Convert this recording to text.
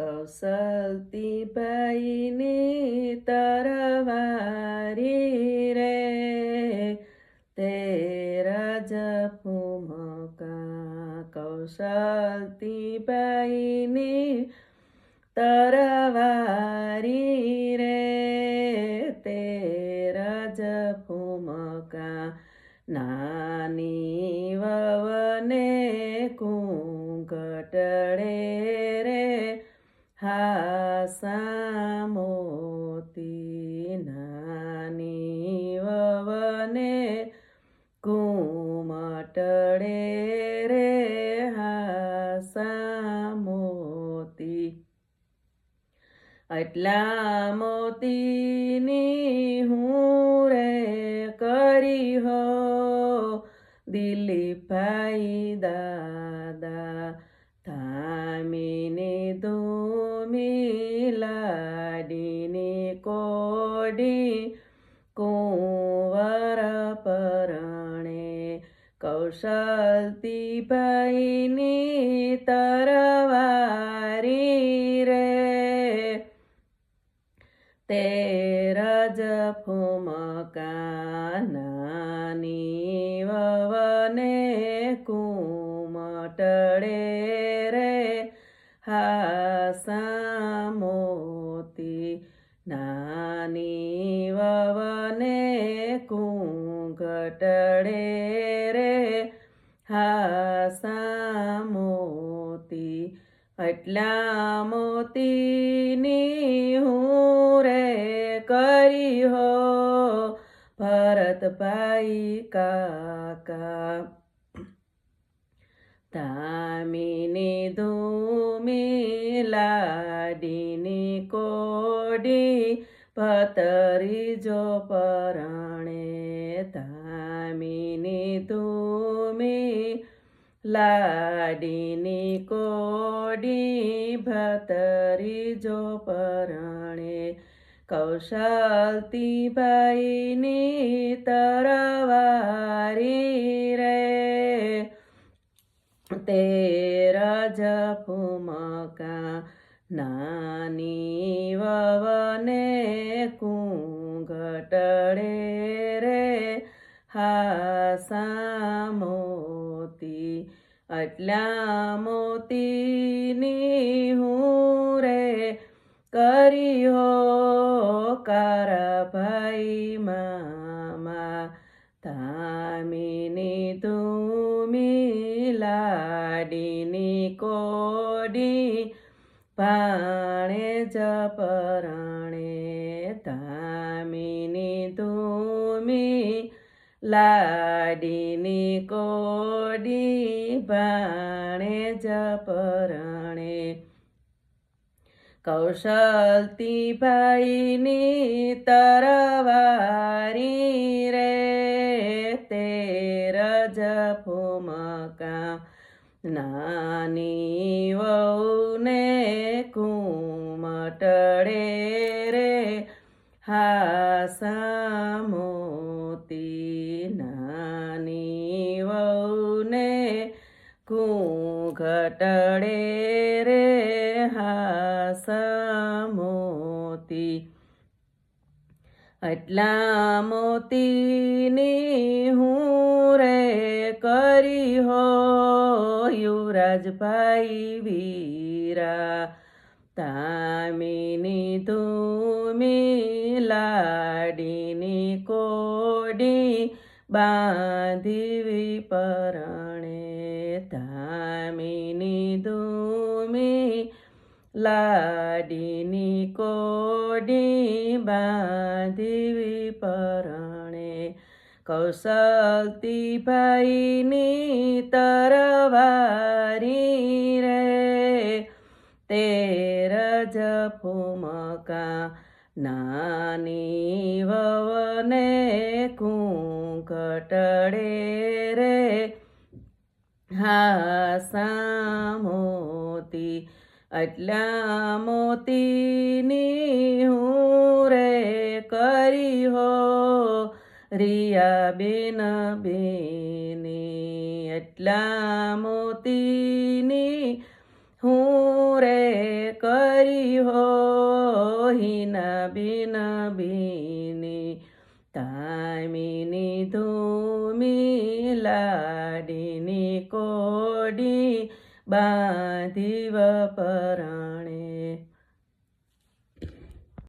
કૌશલતીભાઈની તરવારી રે તેરજ ફૂમકા કૌશલતીભાઈની તરવારી રે તેરજ ફૂમકા નાની વવને કુંકટડે રે હાસા મોતી નાની વવને કુમટડે રે હાસા મોતી એટલા મોતીની હું રે કરી હો, દિલીપભાઈ દાદા થામીની ધૂમી કોડી કુંવર પરણે કૌશલતીભાઈની તરવારી રે. તે રજ નાની વવને કુમટડે રે. હાસા નાની વવને કુંકટડે રે હાસા મોતી, એટલા મોતીની હું રે કરી હો, ભરતભાઈ કાકા. તામીની પતરી જો પરણે તામીની તુમી લાડીની કોડી ભતરી જો પરણે કૌશલતીભાઈની તરવારી રે. તેરજ ફૂમકા નાની વવને કુંઘટડે રે હાસા મોતી એટલા મોતીની હું રે કરી હો કારાભાઈ મામા તામીની ધૂમી લાડીની કોડી ભાણે જપરણે તામીની ધૂમી લાડીની કોડી ભાણે જપરણે કૌશલતીભાઈની તરવારી રે તેરજ ફૂમકા નાની ઘૂંઘટડે રે હાસા મોતી. એટલા મોતીની હું રે કરી હો યુવરાજભાઈ વીરા. તામીની ધૂમી લાડીની કોડી બાંધીવી પરણે ધામીની ધૂમી લાડીની કોડી બાંધીવી પરણે કૌશલતીભાઈની તરવારી રે તેરજ ફૂમકા નાની વવને કુંકટડે રે હાસા મોતી એટલા મોતીની હું રે કરી હો રિયા બેન બેની એટલા મોતીની હું રે કરી હો હિના બિન બિની. તામીની ધૂમી લાડીની કોડી બાંધી વપરાણે